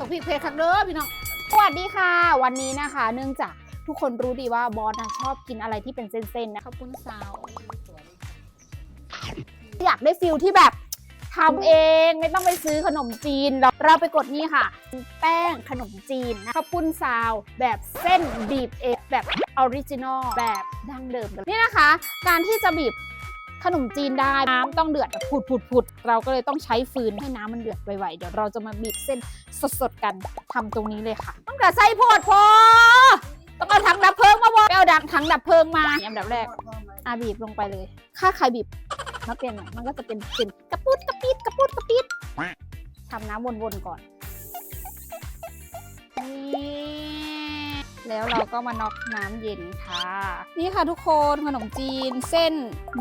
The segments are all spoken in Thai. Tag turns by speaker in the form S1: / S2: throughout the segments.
S1: ตกพริกเพชรคักเด้อพี่น้องสวัสดีค่ะ วันนี้นะคะ เนื่องจากทุกคนรู้ดีว่าบอสน่ะชอบกินอะไรที่เป็นเส้นๆนะข้าวปุ้นซาวอยากได้ฟิลที่แบบทำเองไม่ต้องไปซื้อขนมจีน เราเราไปกดนี่ค่ะ แป้งขนมจีนนะข้าวปุ้นซาวแบบเส้นบีบเองแบบออริจินอลแบบดั้งเดิมเลยนี่นะคะ การที่จะบีบ ขนมจีนได้น้ำต้องเดือดผุดผุดผุดเราก็เลยต้องใช้ฟืนให้น้ำมันเดือดไวๆเดี๋ยวเราจะมาบีบเส้นสดๆกันทำตรงนี้เลยค่ะต้องกระใส่โพดพอต้องเอาถังดับเพลิงมาบอกไปเอาดังถังดับเพลิงมาอันดับแรกอาบีบลงไปเลยถ้าใครบีบมะเปลี่ยนหน่อยมันก็จะเป็นเป็นกระปุดกระปิดกระปุดกระปิดทำน้ำวนๆก่อนนี่ แล้วเราก็มาน็อกน้ำเย็นค่ะ นี่ค่ะทุกคนขนมจีนเส้น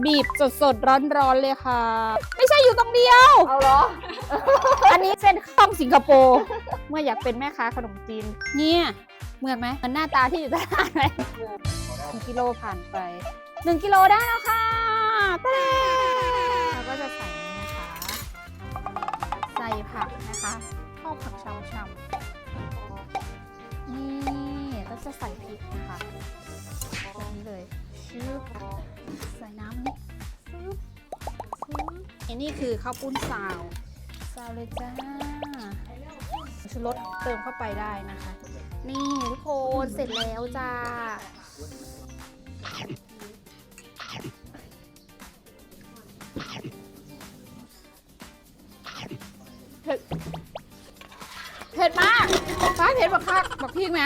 S1: บีบสดๆร้อนๆเลยค่ะ ไม่ใช่อยู่ตรงเดียว
S2: เอาเหรอ
S1: อันนี้เส้นข้องสิงคโปร์เมื่ออยากเป็นแม่ค้าขนมจีนเนี่ยเหมือนไหมเหมือนหน้าตาที่อยู่ตลาดไหมหนึ่งกิโลผ่านไปหนึ่งกิโลได้แล้วค่ะตะเดเราก็จะใส่นี่นะคะ ใส่ผักนะคะชอบผักช่ำๆนี่ อันนี้คือข้าวปุ้นซาวซาวเลยจ้าชูรสเติมเข้าไปได้นะคะ นี่ทุกคนเสร็จแล้วจ้าเผ็ดเผ็ดมากฟ้าเผ็ดบักคักบักพริกไหม